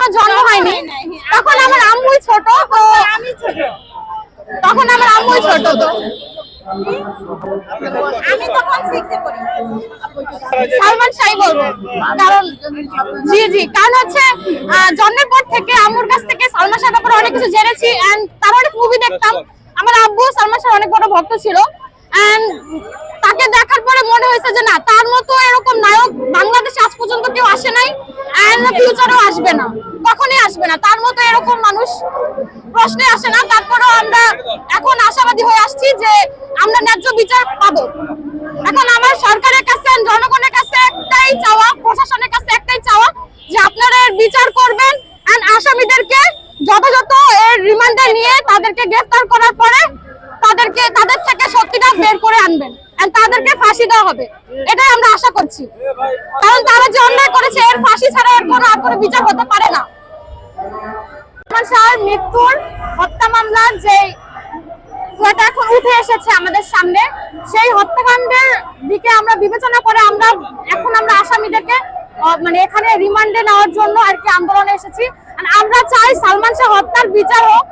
আমার জন্ম হয়নি। তখন আমার আম্মুই ছোট তো আমি ছোট। তখন আমার আম্মুই ছোট তো। আমি তখন সিক্সে পড়ি। সালমান শাহই বলব। কারণ জি জি কারণ হচ্ছে জন্মের পর থেকে আম্মুর কাছ থেকে সালমান শাহ ব্যাপারে অনেক কিছু জেনেছি এন্ড তার অনেক মুভি দেখতাম আমার আব্বু সালমান শাহ অনেক বড় ভক্ত ছিল। এন্ড তাকে দেখার পরে মনে হয়েছে যে না, তার মতো এরকম নায়ক বাংলাদেশে আজ পর্যন্ত কেউ আসে নাই ফিউচারেও আসবে না, কখনই আসবে না। তার মতো এরকম মানুষ প্রশ্নে আসে না। তারপরেও আমরা এখন আশাবাদী হয়ে আসছি যে আমরা ন্যায্য বিচার পাবো। এখন আমার সরকারের কাছে, জনগণের কাছে একটাই চাওয়া, প্রশাসনের কাছে একটাই চাওয়া যে আপনারা এর বিচার করবেন এন্ড আসামিদেরকে যথাযথ এর রিমান্ডে নিয়ে তাদেরকে গ্রেফতার করার পরে তাদেরকে, তাদের থেকে সত্যিটা বের করে আনবেন। তাদেরকে ফাঁসি দেওয়া হবে। এটাই আমরা আশা করছি। কারণ তারা যে অন্যায় করেছে, এর ফাঁসি ছাড়া এর কোনো আর কোনো বিচার হতে পারে না। শাহর মৃত্যুর হত্যা মামলার যে এখন উঠে এসেছে আমাদের সামনে, সেই হত্যাকাণ্ডের দিকে আমরা বিবেচনা করে আমরা এখন আমরা আসামিদেরকে মানে এখানে রিমান্ডে নেওয়ার জন্য আর কি আন্দোলনে এসেছি। আমরা চাই সালমান শাহ হত্যার বিচার হোক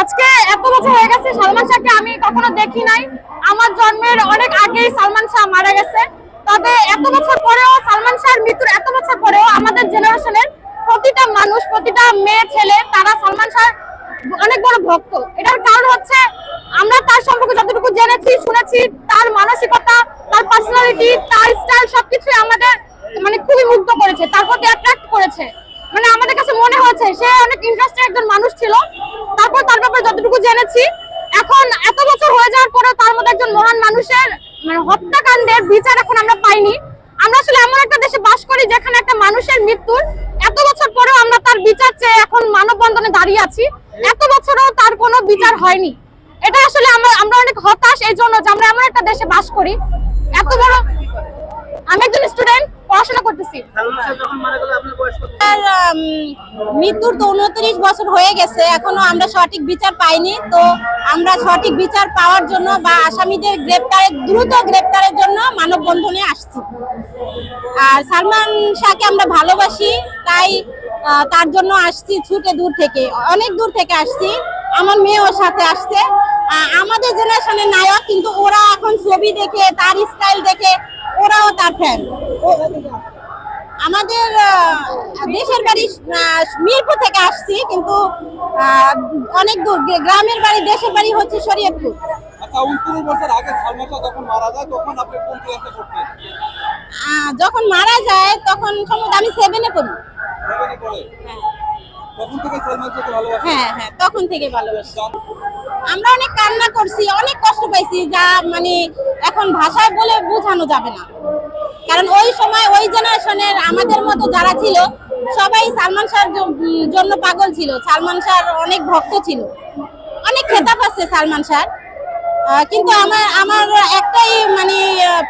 আজকে এত বছর হয়ে গেছে সালমান শাহকে আমি কখনো দেখি নাই। আমার জন্মের অনেক আগেই সালমান শাহ মারা গেছে। তবে এত বছর পরেও সালমান শাহর মৃত্যুর এত বছর পরেও আমাদের জেনারেশনের প্রতিটা মানুষ, প্রতিটা মেয়ে, ছেলে, তারা সালমান শাহ অনেক বড় ভক্ত। এটার কারণ হচ্ছে আমরা তার সম্পর্কে যতটুকু জেনেছি, শুনেছি, তার মানসিকতা, তার পার্সোনালিটি তার স্টাইল সবকিছু আমাদের মানে খুবই মুগ্ধ করেছে, তার প্রতি অ্যাট্রাক্ট করেছে। মানে আমাদের কাছে মনে হয়েছে, সে অনেক ইন্টারেস্টেড একজন মানুষ ছিল তারপর তার ব্যাপারে যতটুকু জেনেছি। এখন এত বছর হয়ে যাওয়ার পরে তার মধ্যে একজন মহান মানুষের মানে হত্যাকাণ্ডের বিচার এখন আমরা পাইনি। আমরা আসলে এমন একটা দেশে বাস করি যেখানে একটা মানুষের মৃত্যুর এত বছর পরেও আমরা তার বিচার চেয়ে এখন মানববন্ধনে দাঁড়িয়ে আছি। এত বছরও তার কোনো বিচার হয়নি। এটা আসলে আমরা আমরা অনেক হতাশ, এই জন্য যে আমরা এমন একটা দেশে বাস করি। এত বড় আমি একজন স্টুডেন্ট পড়াশোনা করতেছি। তার মৃত্যুর তো উনত্রিশ বছর হয়ে গেছে, এখনও আমরা সঠিক বিচার পাইনি। তো আমরা সঠিক বিচার পাওয়ার জন্য বা আসামিদের গ্রেপ্তারের, দ্রুত গ্রেপ্তারের জন্য মানববন্ধনে আসছি। আর সালমান শাহকে আমরা ভালোবাসি, তাই তার জন্য আসছি ছুটে দূর থেকে, অনেক দূর থেকে আসছি। আমার মেয়েও সাথে আসছে। আমাদের জেনারেশনের নায়ক, কিন্তু ওরা এখন ছবি দেখে, তার স্টাইল দেখে, ওরাও তার ফ্যান আমাদের দেশের বাড়ি মিরপুর থেকে আসছি কিন্তু অনেক দূর গ্রামের বাড়ি দেশের বাড়ি হচ্ছে শরীয়তপুর। আচ্ছা উনত্রিশ বছর আগে যখন মারা যায় তখন আপনি কোন ক্লাসে পড়তেন? যখন মারা যায় তখন সম্ভবত আমি সেভেনে পড়ি। সেভেনে পড়ে? তখন থেকে হ্যাঁ হ্যাঁ তখন থেকে ভালোবাসি। আমরা অনেক কান্না করছি অনেক কষ্ট পাইছি যা মানে এখন ভাষায় বলে বোঝানো যাবে না। কারণ ওই সময় ওই জেনারেশনের আমাদের মতো যারা ছিল, সবাই সালমান শাহর জন্য পাগল ছিল। সালমান শাহর অনেক ভক্ত ছিল। অনেক খেতাব আছে সালমান শাহর। কিন্তু আমার আমার একটাই মানে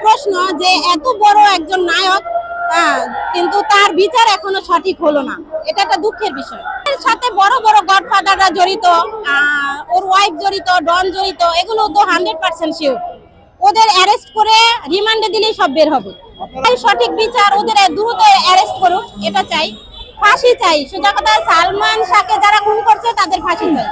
প্রশ্ন যে এত বড় একজন নায়ক কিন্তু তার বিচার এখনও সঠিক হলো না। এটা একটা দুঃখের বিষয়। সাথে বড় বড় গডফাদাররা জড়িত ওর ওয়াইফ জড়িত ডন জড়িত, এগুলো তো হান্ড্রেড পার্সেন্ট শিওর ওদের অ্যারেস্ট করে রিমান্ডে দিলেই সব বের হবে। সঠিক বিচার ওদের দ্রুত অ্যারেস্ট করুক, এটা চাই। ফাঁসি চাই। সোজা কথা সালমান শাহকে যারা খুন করছে, তাদের ফাঁসি চাই।